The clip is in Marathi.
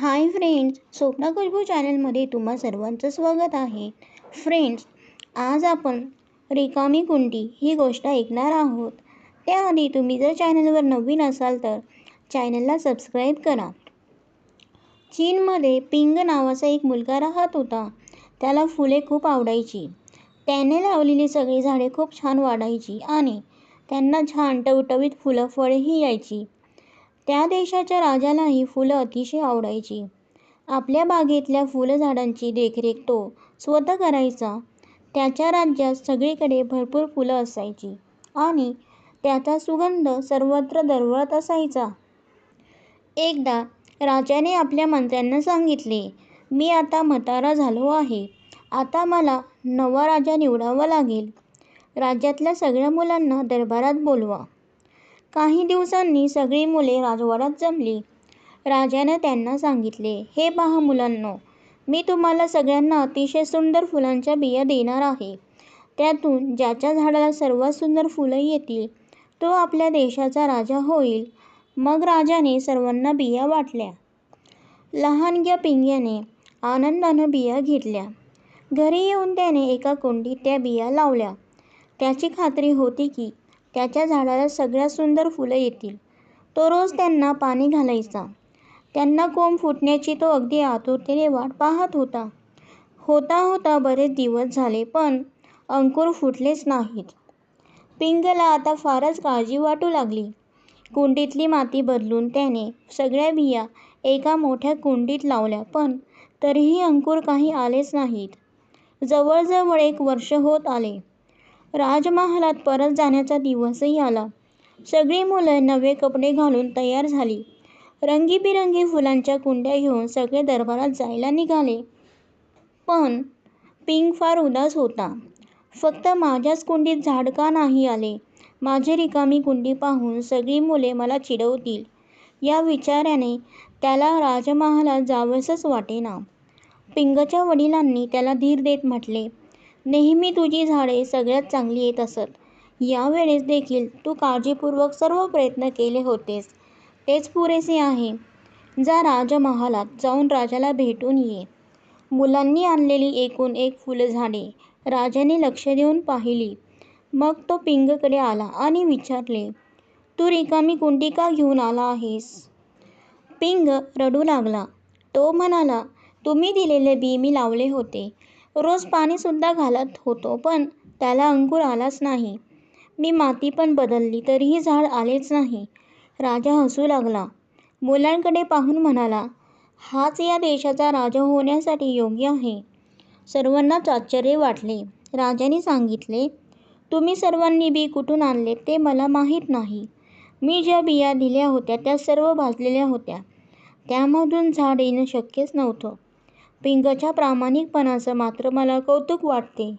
हाय फ्रेंड्स स्वप्ना खुशबू चॅनलमध्ये तुम्हा सर्वांचं स्वागत आहे. फ्रेंड्स आज आपण रिकामी कुंडी ही गोष्ट ऐकणार आहोत. त्याआधी तुम्ही जर चॅनलवर नवीन असाल तर चॅनलला सबस्क्राईब करा. चीनमध्ये पिंग नावाचा एक मुलगा राहत होता. त्याला फुले खूप आवडायची. त्याने लावलेली सगळी झाडे खूप छान वाढायची आणि त्यांना छान टवटवीत फुलं फळेही यायची. त्या देशाच्या राजालाही फुलं अतिशय आवडायची. आपल्या बागेतल्या फुलझाडांची देखरेख तो स्वतः करायचा. त्याच्या राज्यात सगळीकडे भरपूर फुलं असायची आणि त्याचा सुगंध सर्वत्र दरवळत असायचा. एकदा राजाने आपल्या मंत्र्यांना सांगितले मी आता म्हातारा झालो आहे. आता मला नवा राजा निवडावा लागेल. राज्यातल्या सगळ्या मुलांना दरबारात बोलवा. काही दिवसांनी सगळी मुले राजवाड्यात जमली. राजाने त्यांना सांगितले हे पहा मुलांनो मी तुम्हाला सगळ्यांना अतिशय सुंदर फुलांच्या बिया देणार आहे. त्यातून ज्याच्या झाडाला सर्वात सुंदर फुलं येतील तो आपल्या देशाचा राजा होईल. मग राजाने सर्वांना बिया वाटल्या. लहानग्या पिंग्याने आनंदानं बिया घेतल्या. घरी येऊन त्याने एका कुंडीत त्या बिया लावल्या. त्याची खात्री होती की त्याच्या झाडाला सगळ्यात सुंदर फुलं येतील. तो रोज त्यांना पाणी घालायचा. त्यांना कोंब फुटण्याची तो अगदी आतुरतेने वाट पाहत होता. होता होता बरेच दिवस झाले पण अंकुर फुटलेच नाहीत. पिंगला आता फारच काळजी वाटू लागली. कुंडीतली माती बदलून त्याने सगळ्या बिया एका मोठ्या कुंडीत लावल्या पण तरीही अंकुर काही आलेच नाहीत. जवळजवळ एक वर्ष होत आले. राजमहालात परत जाण्याचा दिवसही आला. सगळी मुलं नवे कपडे घालून तयार झाली. रंगीबिरंगी फुलांच्या कुंड्या घेऊन सगळे दरबारात जायला निघाले. पण पिंग फार उदास होता. फक्त माझ्याच कुंडीत झाड का नाही आले? माझी रिकामी कुंडी पाहून सगळी मुले मला चिडवतील. या विचाराने त्याला राजमहालात जावंसंच वाटेना. पिंगच्या वडिलांनी त्याला धीर देत म्हटले नेहमी तुझी झाडे सगळ्यात चांगली येत असत. यावेळेस देखील तू काळजीपूर्वक सर्व प्रयत्न केले होतेस. तेच पुरेसे आहे. जा राजमहालात जाऊन राजाला भेटून ये. मुलांनी आणलेली एकूण एक फुलझाडे राजाने लक्ष देऊन पाहिली. मग तो पिंगकडे आला आणि विचारले तू रिकामी कुंडी का घेऊन आला आहेस? पिंग रडू लागला. तो म्हणाला तुम्ही दिलेले बी मी लावले होते. रोज पाणीसुद्धा घालत होतो पण त्याला अंकुर आलाच नाही. मी माती पण बदलली तरीही झाड आलेच नाही. राजा हसू लागला. मुलांकडे पाहून म्हणाला हाच या देशाचा राजा होण्यासाठी योग्य आहे. सर्वांनाच आश्चर्य वाटले. राजाने सांगितले तुम्ही सर्वांनी बी कुठून आणले ते मला माहीत नाही. मी ज्या बिया दिल्या होत्या त्या सर्व भाजलेल्या होत्या. त्यामधून झाड येणं शक्यच नव्हतं. पिंकच्या प्रामाणिकपणाचं मात्र मला कौतुक वाटते.